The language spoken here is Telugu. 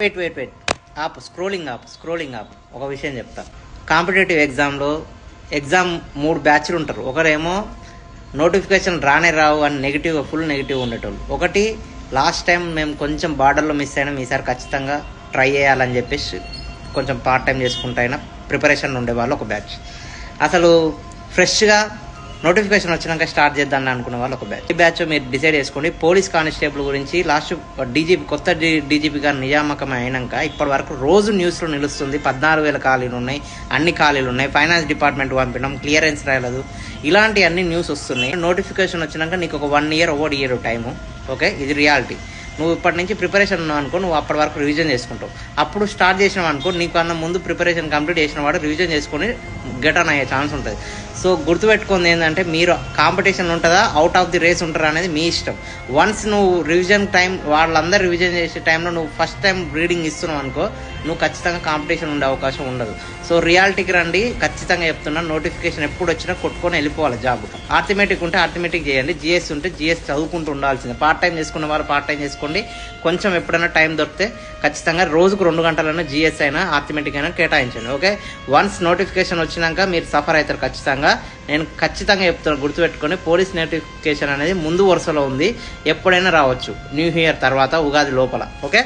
Wait wait wait up scrolling up scrolling up. ఒక విషయం చెప్తా. కాంపిటేటివ్ ఎగ్జామ్లో ఎగ్జామ్ మూడు బ్యాచ్లు ఉంటారు. ఒకరేమో నోటిఫికేషన్ రానే రావు అని నెగిటివ్ ఫుల్ నెగిటివ్ ఉండేటోళ్ళు. ఒకటి లాస్ట్ టైం మేము కొంచెం బార్డర్లో మిస్ అయినాం. ఈసారి ఖచ్చితంగా ట్రై చేయాలని చెప్పేసి కొంచెం పార్ట్ టైం చేసుకుంటైనా అయినా ప్రిపరేషన్ ఉండేవాళ్ళు ఒక బ్యాచ్ అసలు ఫ్రెష్గా నోటిఫికేషన్ వచ్చినాక స్టార్ట్ చేద్దాం అనుకున్న వాళ్ళు ఒక బ్యాచ్. ఈ బ్యాచ్ మీరు డిసైడ్ చేసుకోండి. పోలీస్ కానిస్టేబుల్ గురించి లాస్ట్ డీజీపీ కొత్త డీజీపీ గారు నియామకం అయినాక ఇప్పటి వరకు రోజు న్యూస్లో నిలుస్తుంది. పద్నాలుగు వేల ఖాళీలు ఉన్నాయి అన్ని ఖాళీలు ఉన్నాయి. ఫైనాన్స్ డిపార్ట్మెంట్ పంపినాం క్లియరెన్స్ రాయలేదు. ఇలాంటి అన్ని న్యూస్ వస్తున్నాయి. నోటిఫికేషన్ వచ్చినాక నీకు ఒక one year over year time. Okay? ఇది రియాలిటీ. నువ్వు ఇప్పటి నుంచి ప్రిపరేషన్ ఉన్నావు అనుకో నువ్వు అప్పటి వరకు రివిజన్ చేసుకుంటావు. అప్పుడు స్టార్ట్ చేసినావు అనుకో నీకు అన్న ముందు ప్రిపరేషన్ కంప్లీట్ చేసిన వాడు రివిజన్ చేసుకొని గెట్ అయ్యే ఛాన్స్ ఉంటుంది. సో గుర్తుపెట్టుకుంది ఏంటంటే మీరు కాంపిటీషన్ ఉంటుందా అవుట్ ఆఫ్ ది రేస్ ఉంటారా అనేది మీ ఇష్టం. వన్స్ నువ్వు రివిజన్ టైం వాళ్ళందరూ రివిజన్ చేసే టైంలో నువ్వు ఫస్ట్ టైం రీడింగ్ ఇస్తున్నావు అనుకో నువ్వు ఖచ్చితంగా కాంపిటీషన్ ఉండే అవకాశం ఉండదు. సో రియాలిటీకి రండి ఖచ్చితంగా చెప్తున్నా నోటిఫికేషన్ ఎప్పుడు వచ్చినా కొట్టుకొని వెళ్ళిపోవాలి జాబ్ ఆర్థమెటిక్ ఉంటే ఆర్థమెటిక్ చేయండి జిఎస్ ఉంటే జిఎస్ చదువుకుంటూ ఉండాల్సిందే. పార్ట్ టైం చేసుకున్న వాళ్ళు పార్ట్ టైం చేసుకోండి. కొంచెం ఎప్పుడైనా టైం దొరికితే ఖచ్చితంగా రోజుకు రెండు గంటలైనా జిఎస్ అయినా ఆర్థమెటిక్ అయినా కేటాయించండి ఓకే వన్స్ నోటిఫికేషన్ వచ్చినాక మీరు సఫర్ అవుతారు ఖచ్చితంగా. నేను ఖచ్చితంగా చెప్తున్నాను గుర్తుపెట్టుకొని పోలీస్ నోటిఫికేషన్ అనేది ముందు వరుసలో ఉంది. ఎప్పుడైనా రావచ్చు. న్యూ ఇయర్ తర్వాత ఉగాది లోపల. ఓకే?